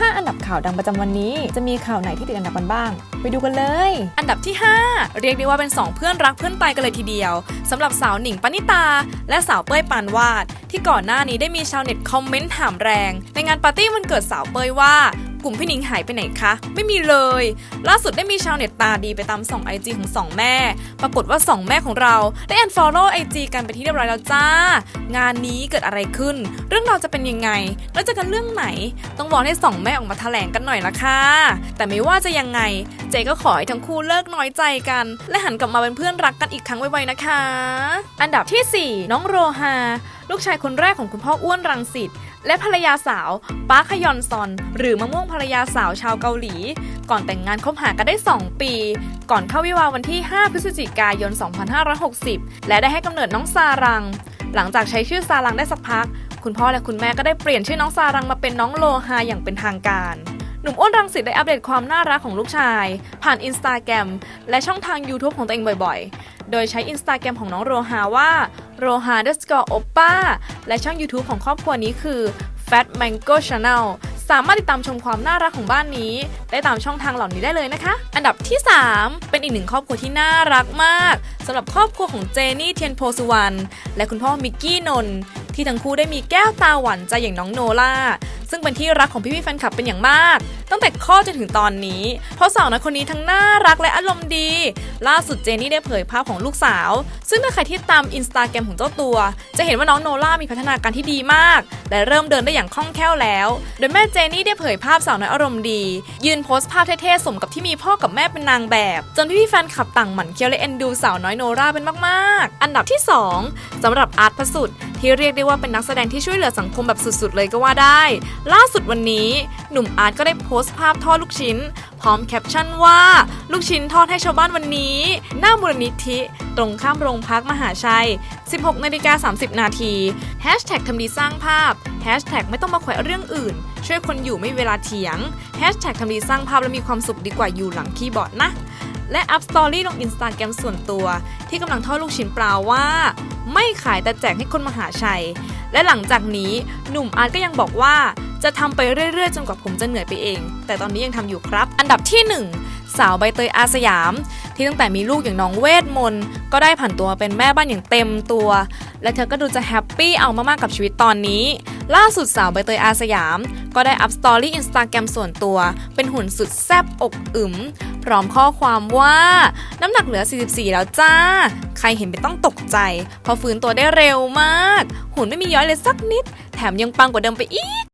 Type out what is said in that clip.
5 อันดับข่าวดังประจำวันนี้ จะมีข่าวไหนที่ติดอันดับกันบ้าง ไปดูกันเลย อันดับที่ 5 เรียกได้ว่าเป็น 2 เพื่อนรักเพื่อนตายกันเลยทีเดียวสำหรับสาวหนิงปณิตา และสาวเป้ยปานวาด ที่ก่อนหน้านี้ได้มีชาวเน็ตคอมเมนต์ถามแรง ในงานปาร์ตี้วันเกิดสาวเป้ยว่า ลุ่มพี่นิงหายไปไหนคะ ไม่มีเลย ล่าสุดได้มีชาวเน็ตตาดีไปตามส่องไอจีของสองแม่ ปรากฏว่าสองแม่ของเราได้ unfollow ไอจีกันไปที่เรียบร้อยแล้วจ้า งานนี้เกิดอะไรขึ้น เรื่องเราจะเป็นยังไง แล้วจะกันเรื่องไหน ต้องรอให้สองแม่ออกมาแถลงกันหน่อยละค่ะ แต่ไม่ว่าจะยังไง เจก็ขอให้ทั้งคู่เลิกน้อยใจกัน และหันกลับมาเป็นเพื่อนรักกันอีกครั้งไวๆนะคะ อันดับที่ 4 น้องโรฮาลูกชายคนแรกของคุณพ่ออ้วนรังสิต และภรรยาสาวปาร์คยอนซอน หรือมะม่วงภรรยาสาวชาวเกาหลี ก่อนแต่งงานคบหากันได้ 2 ปี ก่อนเข้าวิวาวันที่ 5 พฤศจิกายน 2560 และได้ให้กำเนิดน้องซารัง หลังจากใช้ชื่อซารังได้สักพัก คุณพ่อและคุณแม่ก็ได้เปลี่ยนชื่อน้องซารังมาเป็นน้องโลฮาอย่างเป็นทางการหนุ่มอ้วนรังสิตได้อัปเดตความน่ารักของลูกชาย ผ่านอินสตาแกรมและช่องทาง YouTube ของตัวเองบ่อยๆ โดยใช้อินสตาแกรมของน้องโรฮาว่า โรฮาเดสกอร์โอป้าและช่อง YouTube ของครอบครัวนี้คือ Fat Mango Channel สามารถติดตามชมความน่ารักของบ้านนี้ ได้ตามช่องทางเหล่านี้ได้เลยนะคะ อันดับที่ 3 เป็นอีกหนึ่งครอบครัวที่น่ารักมากสำหรับครอบครัวของเจนี่เทียนโพสุวรรณและคุณพ่อมิกกี้นนท์ที่ทั้งคู่ได้มีแก้วตาหวานใจอย่างน้องโนล่า ซึ่งเป็นที่รักของพี่ๆแฟนคลับเป็นอย่างมาก ตั้งแต่ข้อจนถึงตอนนี้ เพราะสาวน้อยคนนี้ทั้งน่ารักและอารมณ์ดี ล่าสุดเจนี่ได้เผยภาพของลูกสาว ซึ่งถ้าใครที่ตามอินสตาแกรมของเจ้าตัว จะเห็นว่าน้องโนล่ามีพัฒนาการที่ดีมาก และเริ่มเดินได้อย่างคล่องแคล่วแล้ว โดยแม่เจนี่ได้เผยภาพสาวน้อยอารมณ์ดี ยืนโพสต์ภาพเท่ๆสมกับที่มีพ่อกับแม่เป็นนางแบบ จนพี่ๆแฟนคลับต่างหมั่นเคี้ยวและเอ็นดูสาวน้อยโนราเป็นมากๆ อันดับที่สองสำหรับอาร์ตพระสุด ที่เรียกได้ว่าเป็นนักแสดงที่ช่วยเหลือสังคมแบบสุดๆ เลยก็ว่าได้ ล่าสุดวันนี้หนุ่มอาร์ตก็ได้โพสต์ภาพทอดลูกชิ้น พร้อมแคปชั่นว่า ลูกชิ้นทอดให้ชาวบ้านวันนี้ หน้ามูลนิธิ ตรงข้ามโรงพักมหาชัย 16นาฬิกา30 นาทีแฮชแท็กทำดีสร้างภาพแฮชแท็กไม่ต้องมาแขวะเรื่องอื่น ช่วยคนอยู่ไม่เวลาเถียงแฮชแท็กทำดีสร้างภาพและมีความสุขดีกว่าอยู่หลังคีย์บอร์ดนะและอัพสตอรี่ลงอินสตาแกรมส่วนตัว ที่กำลังทอดลูกชิ้นปลาว่า ไม่ขายแต่แจกให้คนมหาชัย และหลังจากนี้หนุ่มอาร์ตก็ยังบอกว่าจะทำไปเรื่อยๆ จนกว่าผมจะเหนื่อยไปเอง แต่ตอนนี้ยังทำอยู่ครับ อันดับที่ 1 สาวใบเตยอาสยาม ที่ตั้งแต่มีลูกอย่างน้องเวทมนต์ก็ได้ผันตัวเป็นแม่บ้านอย่างเต็มตัว และเธอก็ดูจะแฮปปี้เอามากๆกับชีวิตตอนนี้ ล่าสุดสาวใบเตยอาสยาม ก็ได้อัพสตอรี่อินสตาแกรมส่วนตัว เป็นหุ่นสุดแซ่บอกอึม พร้อมข้อความว่า น้ำหนักเหลือ 44 แล้วจ้า ใครเห็นไปต้องตกใจเพอฟื้นตัวได้เร็วมาก หุ่นไม่มีย้อยเลยสักนิด แถมยังปังกว่าเดิมไปอีก